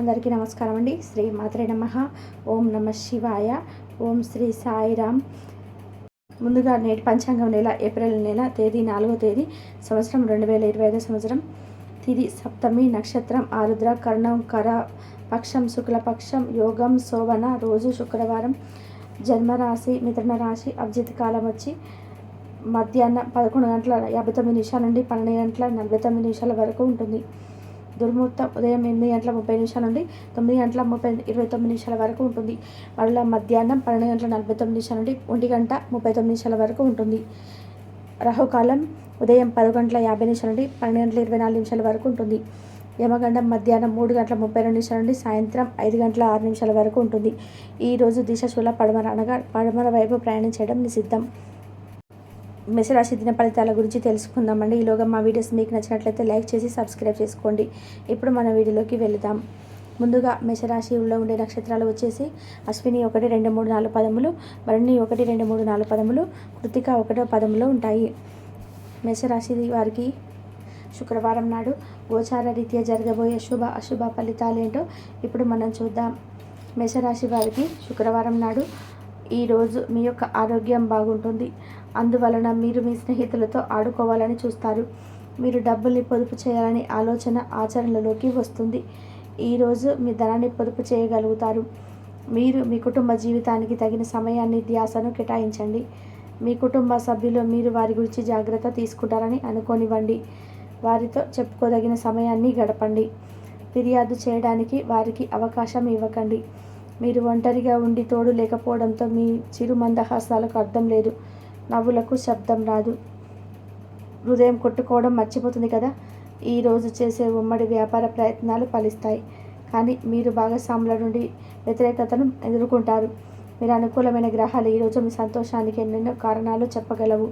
అందరికీ నమస్కారం అండి. శ్రీ మాత్రే నమ. ఓం నమ శివాయ. ఓం శ్రీ సాయిరామ్. ముందుగా నేటి పంచాంగం నెల ఏప్రిల్ నెల తేదీ నాలుగో తేదీ సంవత్సరం రెండు వేల ఇరవై ఐదో సంవత్సరం. తిది సప్తమి నక్షత్రం ఆరుద్ర కర్ణం కర పక్షం శుక్లపక్షం యోగం శోభన రోజు శుక్రవారం జన్మరాశి మిథున రాశి అభిజిత్ కాలం వచ్చి మధ్యాహ్నం పదకొండు గంటల యాభై తొమ్మిది నిమిషాల నుండి పన్నెండు గంటల నలభై తొమ్మిది నిమిషాల వరకు ఉంటుంది. దుర్ముహూర్తం ఉదయం ఎనిమిది గంటల ముప్పై నిమిషాల నుండి తొమ్మిది గంటల ముప్పై ఇరవై తొమ్మిది నిమిషాల వరకు ఉంటుంది. మరలా మధ్యాహ్నం పన్నెండు గంటల నలభై తొమ్మిది నిమిషాల నుండి ఒంటి గంట ముప్పై తొమ్మిది నిమిషాల వరకు ఉంటుంది. రాహుకాలం ఉదయం పది గంటల యాభై నిమిషాల నుండి పన్నెండు గంటల ఇరవై నాలుగు నిమిషాల వరకు ఉంటుంది. యమగండం మధ్యాహ్నం మూడు గంటల ముప్పై రెండు నిమిషాల నుండి సాయంత్రం ఐదు గంటల ఆరు నిమిషాల వరకు ఉంటుంది. ఈరోజు దిశశూల పడమర అనగా పడమర వైపు ప్రయాణం చేయడం నిషిద్ధం. మెసరాశి దిన ఫలితాల గురించి తెలుసుకుందామండి. ఈలోగా మా వీడియోస్ మీకు నచ్చినట్లయితే లైక్ చేసి సబ్స్క్రైబ్ చేసుకోండి. ఇప్పుడు మన వీడియోలోకి వెళదాం. ముందుగా మేషరాశిలో ఉండే నక్షత్రాలు వచ్చేసి అశ్విని ఒకటి రెండు మూడు నాలుగు పదములు భరణి ఒకటి రెండు మూడు నాలుగు పదములు కృతిక ఒకటో పదములో ఉంటాయి. మేషరాశి వారికి శుక్రవారం నాడు గోచార రీత్యా జరగబోయే శుభ అశుభ ఫలితాలు ఏంటో ఇప్పుడు మనం చూద్దాం. మేషరాశి వారికి శుక్రవారం నాడు ఈరోజు మీ యొక్క ఆరోగ్యం బాగుంటుంది. అందువలన మీరు మీ స్నేహితులతో ఆడుకోవాలని చూస్తారు. మీరు డబ్బుల్ని పొదుపు చేయాలని ఆలోచన ఆచరణలోకి వస్తుంది. ఈరోజు మీ ధనాన్ని పొదుపు చేయగలుగుతారు. మీరు మీ కుటుంబ జీవితానికి తగిన సమయాన్ని ధ్యాసను కేటాయించండి. మీ కుటుంబ సభ్యులు మీరు వారి గురించి జాగ్రత్త తీసుకుంటారని అనుకోనివ్వండి. వారితో చెప్పుకోదగిన సమయాన్ని గడపండి. ఫిర్యాదు చేయడానికి వారికి అవకాశం ఇవ్వకండి. మీరు ఒంటరిగా ఉండి తోడు లేకపోవడంతో మీ చిరు మందహాసాలకు అర్థం లేదు. నవ్వులకు శబ్దం రాదు. హృదయం కొట్టుకోవడం మర్చిపోతుంది కదా? ఈరోజు చేసే ఉమ్మడి వ్యాపార ప్రయత్నాలు ఫలిస్తాయి. కానీ మీరు భాగస్వాముల నుండి వ్యతిరేకతను ఎదుర్కొంటారు. మీరు అనుకూలమైన గ్రహాలు ఈరోజు మీ సంతోషానికి ఎన్నెన్నో కారణాలు చెప్పగలవు.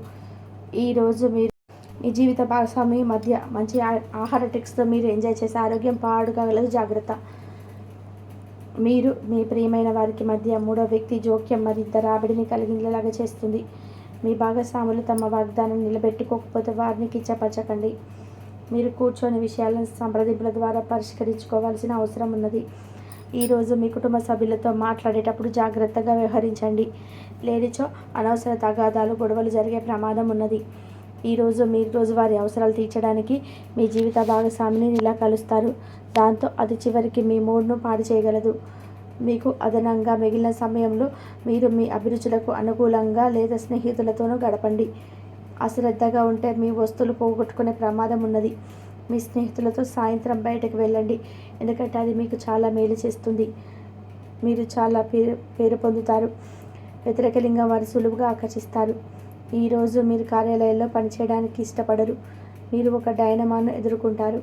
ఈరోజు మీరు మీ జీవిత భాగస్వామి మధ్య మంచి ఆహార ట్రిక్స్తో మీరు ఎంజాయ్ చేసే ఆరోగ్యం పాడుకోగలదు జాగ్రత్త. మీరు మీ ప్రియమైన వారికి మధ్య మూడో వ్యక్తి జోక్యం మరింత రాబడిని కలిగించేలాగా చేస్తుంది. మీ భాగస్వాములు తమ వాగ్దానం నిలబెట్టుకోకపోతే వారిని కిచ్చపరచకండి మీరు కూర్చొని విషయాలను సంప్రదింపుల ద్వారా పరిష్కరించుకోవాల్సిన అవసరం ఉన్నది. ఈరోజు మీ కుటుంబ సభ్యులతో మాట్లాడేటప్పుడు జాగ్రత్తగా వ్యవహరించండి. లేనిచో అనవసర తగాదాలు గొడవలు జరిగే ప్రమాదం ఉన్నది. ఈరోజు మీ రోజువారీ అవసరాలు తీర్చడానికి మీ జీవిత భాగస్వామిని ఇలా కలుస్తారు. దాంతో అది చివరికి మీ మూడ్ను పాడు చేయగలదు. మీకు అదనంగా మిగిలిన సమయంలో మీరు మీ అభిరుచులకు అనుకూలంగా లేదా స్నేహితులతోనూ గడపండి. అశ్రద్ధగా ఉంటే మీ వస్తువులు పోగొట్టుకునే ప్రమాదం ఉన్నది. మీ స్నేహితులతో సాయంత్రం బయటకు వెళ్ళండి. ఎందుకంటే అది మీకు చాలా మేలు చేస్తుంది. మీరు చాలా పేరు పేరు పొందుతారు. వ్యతిరేక లింగం వారు సులువుగా ఆకర్షిస్తారు. ఈరోజు మీరు కార్యాలయంలో పనిచేయడానికి ఇష్టపడరు. మీరు ఒక డైనమాను ఎదుర్కొంటారు.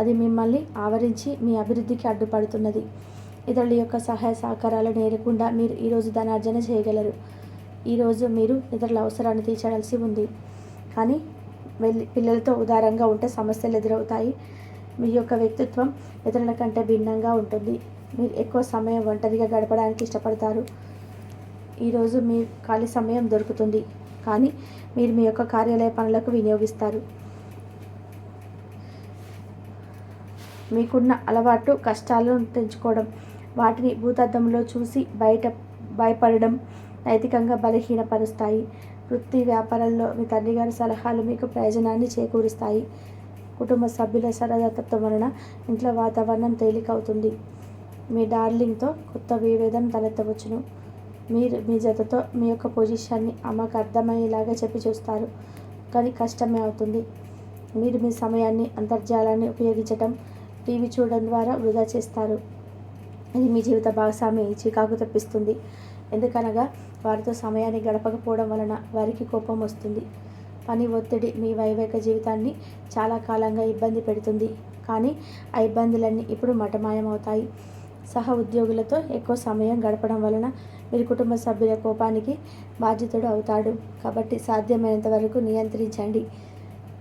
అది మిమ్మల్ని ఆవరించి మీ అభివృద్ధికి అడ్డుపడుతున్నది. ఇతరుల యొక్క సహాయ సహకారాలు నేరకుండా మీరు ఈరోజు ధనార్జన చేయగలరు. ఈరోజు మీరు ఇతరుల అవసరాన్ని తీర్చవలసి ఉంది. కానీ వెళ్ళి పిల్లలతో ఉదారంగా ఉంటే సమస్యలు ఎదురవుతాయి. మీ యొక్క వ్యక్తిత్వం ఇతరుల కంటే భిన్నంగా ఉంటుంది. మీరు ఎక్కువ సమయం ఒంటరిగా గడపడానికి ఇష్టపడతారు. ఈరోజు మీ ఖాళీ సమయం దొరుకుతుంది. కానీ మీరు మీ యొక్క కార్యాలయ పనులకు వినియోగిస్తారు. మీకున్న అలవాటు కష్టాలను తెంచుకోవడం వాటిని భూతద్దంలో చూసి బయట భయపడడం నైతికంగా బలహీనపరుస్తాయి. వృత్తి వ్యాపారాల్లో మీ తండ్రి గారి సలహాలు మీకు ప్రయోజనాన్ని చేకూరుస్తాయి. కుటుంబ సభ్యుల సరదత్వం వలన ఇంట్లో వాతావరణం తేలికవుతుంది. మీ డార్లింగ్తో కొత్త విభేదం తలెత్తవచ్చును. మీరు మీ జతతో మీ యొక్క పొజిషన్ని అమ్మకు అర్థమయ్యేలాగా చెప్పి చూస్తారు. కానీ కష్టమే అవుతుంది. మీరు మీ సమయాన్ని అంతర్జాలాన్ని ఉపయోగించటం టీవీ చూడడం ద్వారా వృధా చేస్తారు. ఇది మీ జీవిత భాగస్వామి చికాకు తెప్పిస్తుంది. ఎందుకనగా వారితో సమయాన్ని గడపకపోవడం వలన వారికి కోపం వస్తుంది. పని ఒత్తిడి మీ వైవాహిక జీవితాన్ని చాలా కాలంగా ఇబ్బంది పెడుతుంది. కానీ ఆ ఇబ్బందులన్నీ ఇప్పుడు మటమాయమవుతాయి సహ ఉద్యోగులతో ఎక్కువ సమయం గడపడం వలన మీరు కుటుంబ సభ్యుల కోపానికి బాధ్యతుడు అవుతాడు. కాబట్టి సాధ్యమైనంత వరకు నియంత్రించండి.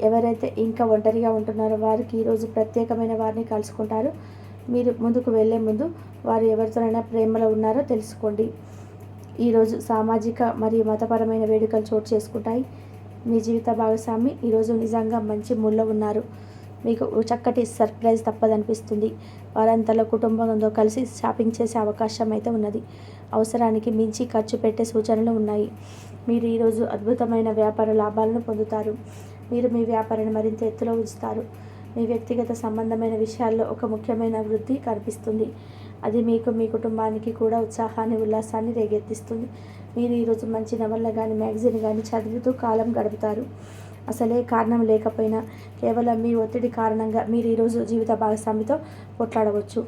ఎవరైతే ఇంకా ఒంటరిగా ఉంటున్నారో వారికి ఈరోజు ప్రత్యేకమైన వారిని కలుసుకుంటారు. మీరు ముందుకు వెళ్ళే ముందు వారు ఎవరితోనైనా ప్రేమలో ఉన్నారో తెలుసుకోండి. ఈరోజు సామాజిక మరియు మతపరమైన వేడుకలు చోటు చేసుకుంటాయి. మీ జీవిత భాగస్వామి ఈరోజు నిజంగా మంచి మూడ్లో ఉన్నారు. మీకు చక్కటి సర్ప్రైజ్ తప్పదనిపిస్తుంది. వారంతలో కుటుంబంతో కలిసి షాపింగ్ చేసే అవకాశం అయితే ఉన్నది. అవసరానికి మించి ఖర్చు పెట్టే సూచనలు ఉన్నాయి. మీరు ఈరోజు అద్భుతమైన వ్యాపార లాభాలను పొందుతారు. మీరు మీ వ్యాపారాన్ని మరింత ఎత్తులో ఉంచుతారు. మీ వ్యక్తిగత సంబంధమైన విషయాల్లో ఒక ముఖ్యమైన వృద్ధి కనిపిస్తుంది. అది మీకు మీ కుటుంబానికి కూడా ఉత్సాహాన్ని ఉల్లాసాన్ని రేగెత్తిస్తుంది మీరు ఈరోజు మంచి నవల కానీ మ్యాగజైన్ కానీ చదువుతూ కాలం గడుపుతారు. అసలే కారణం లేకపోయినా కేవలం మీ ఒత్తిడి కారణంగా మీరు ఈరోజు జీవిత భాగస్వామితో పోట్లాడవచ్చు.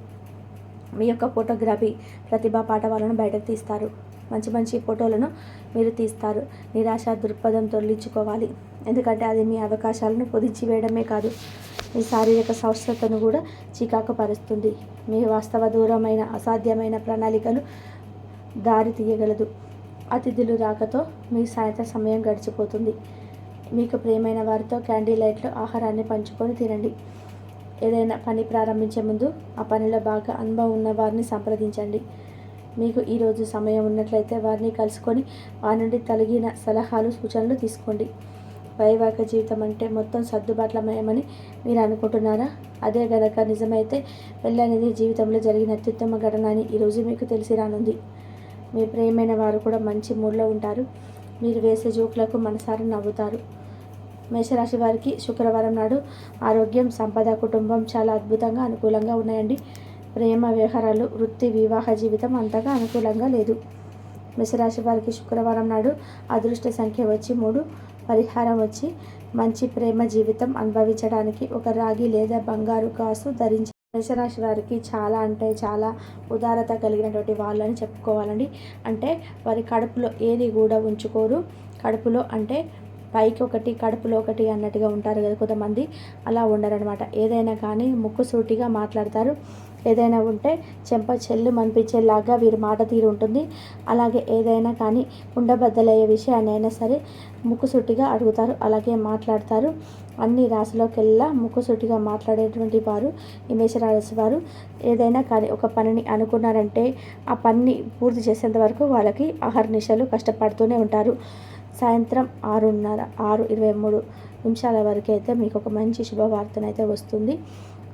మీ యొక్క ఫోటోగ్రఫీ ప్రతిభా పాఠవాలను బయటకు తీస్తారు. మంచి మంచి ఫోటోలను మీరు తీస్తారు. నిరాశ దృక్పథం తొలగించుకోవాలి. ఎందుకంటే అది మీ అవకాశాలను పొదించి వేయడమే కాదు మీ శారీరక స్వస్థతను కూడా చికాకు పరుస్తుంది మీ వాస్తవ దూరమైన అసాధ్యమైన ప్రణాళికలు దారి తీయగలదు. అతిథులు రాకతో మీ సాయంత్రం సమయం గడిచిపోతుంది. మీకు ప్రియమైన వారితో క్యాండీ లైట్లో ఆహారాన్ని పంచుకొని తినండి. ఏదైనా పని ప్రారంభించే ముందు ఆ పనిలో బాగా అనుభవం ఉన్న వారిని సంప్రదించండి. మీకు ఈరోజు సమయం ఉన్నట్లయితే వారిని కలుసుకొని వారి నుండి తొలగిన సలహాలు సూచనలు తీసుకోండి. వైవాహిక జీవితం అంటే మొత్తం సర్దుబాట్లమయమని మీరు అనుకుంటున్నారా? అదే గనక నిజమైతే పెళ్ళనేది జీవితంలో జరిగిన అత్యుత్తమ ఘటన అని ఈరోజు మీకు తెలిసి రానుంది. మీ ప్రేమైన వారు కూడా మంచి మూడ్లో ఉంటారు. మీరు వేసే జోకులకు మనసారి నవ్వుతారు. మేషరాశి వారికి శుక్రవారం నాడు ఆరోగ్యం సంపద కుటుంబం చాలా అద్భుతంగా అనుకూలంగా ఉన్నాయండి. ప్రేమ వ్యవహారాలు వృత్తి వివాహ జీవితం అంతగా అనుకూలంగా లేదు. మేషరాశి వారికి శుక్రవారం నాడు అదృష్ట సంఖ్య వచ్చి మూడు పరిహారం వచ్చి మంచి ప్రేమ జీవితం అనుభవించడానికి ఒక రాగి లేదా బంగారు కాసు ధరించి మేషరాశి వారికి చాలా అంటే చాలా ఉదారత కలిగినటువంటి వాళ్ళని చెప్పుకోవాలండి. అంటే వారి కడుపులో ఏది కూడా ఉంచుకోరు. కడుపులో అంటే పైకి ఒకటి కడుపులో ఒకటి అన్నట్టుగా ఉంటారు కదా కొంతమంది. అలా ఉండరనమాట ఏదైనా కానీ ముక్కుసూటిగా మాట్లాడతారు. ఏదైనా ఉంటే చెంప చెల్లు మనిపించేలాగా వీరి మాట తీరు ఉంటుంది. అలాగే ఏదైనా కానీ ఉండబద్దలయ్యే విషయాన్ని అయినా సరే ముక్కుసూటిగా అడుగుతారు. అలాగే మాట్లాడతారు. అన్ని రాశిలోకెల్లా ముక్కుసూటిగా మాట్లాడేటువంటి వారు ఈ మేషరాశి వారు. ఏదైనా కానీ ఒక పనిని అనుకున్నారంటే ఆ పనిని పూర్తి చేసేంత వరకు వాళ్ళకి అహర్నిశలు కష్టపడుతూనే ఉంటారు. సాయంత్రం ఆరున్నర ఆరు ఇరవై మూడు నిమిషాల వరకు అయితే మీకు ఒక మంచి శుభవార్తనైతే వస్తుంది.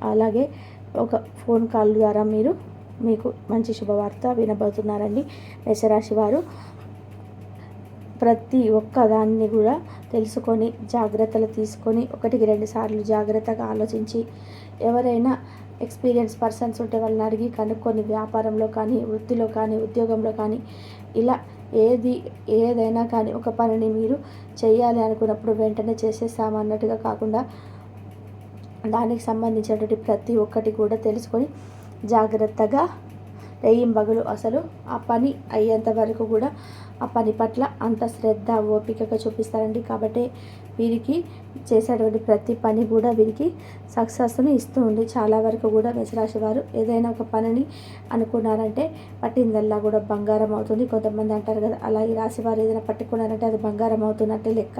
అలాగే ఒక ఫోన్ కాల్ ద్వారా మీరు మీకు మంచి శుభవార్త వినబోతున్నారండి. మేషరాశి వారు ప్రతి ఒక్క దాన్ని కూడా తెలుసుకొని జాగ్రత్తలు తీసుకొని ఒకటికి రెండు సార్లు జాగ్రత్తగా ఆలోచించి ఎవరైనా ఎక్స్పీరియన్స్ పర్సన్స్ ఉంటే వాళ్ళని అడిగి కనుక్కొని వ్యాపారంలో కానీ వృత్తిలో కానీ ఉద్యోగంలో కానీ ఇలా ఏది ఏదైనా కానీ ఒక పనిని మీరు చేయాలి అనుకున్నప్పుడు వెంటనే చేసేస్తామన్నట్టుగా కాకుండా దానికి సంబంధించినటువంటి ప్రతి ఒక్కటి కూడా తెలుసుకొని జాగ్రత్తగా బగులు అసలు ఆ పని అయ్యేంత వరకు కూడా ఆ పని పట్ల అంత శ్రద్ధ ఓపికగా చూపిస్తారండి. కాబట్టి వీరికి చేసేటువంటి ప్రతి పని కూడా వీరికి సక్సెస్ని ఇస్తూ ఉంది చాలా వరకు కూడా మేషరాశి వారు ఏదైనా ఒక పనిని అనుకున్నారంటే పట్టిందల్లా కూడా బంగారం అవుతుంది. కొంతమంది అంటారు కదా అలా ఈ రాశి వారు ఏదైనా పట్టుకున్నారంటే అది బంగారం అవుతున్నట్టే లెక్క.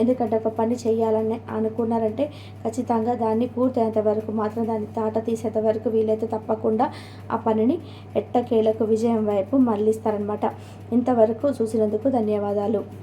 ఎందుకంటే ఒక పని చేయాలని అనుకున్నారంటే ఖచ్చితంగా దాన్ని పూర్తయ్యేంత వరకు మాత్రం దాన్ని తాట తీసేంత వరకు వీలైతే తప్పకుండా ఆ పనిని ఎట్టకేలకు విజయం వైపు మళ్ళిస్తారనమాట ఇంతవరకు చూసినందుకు ధన్యవాదాలు.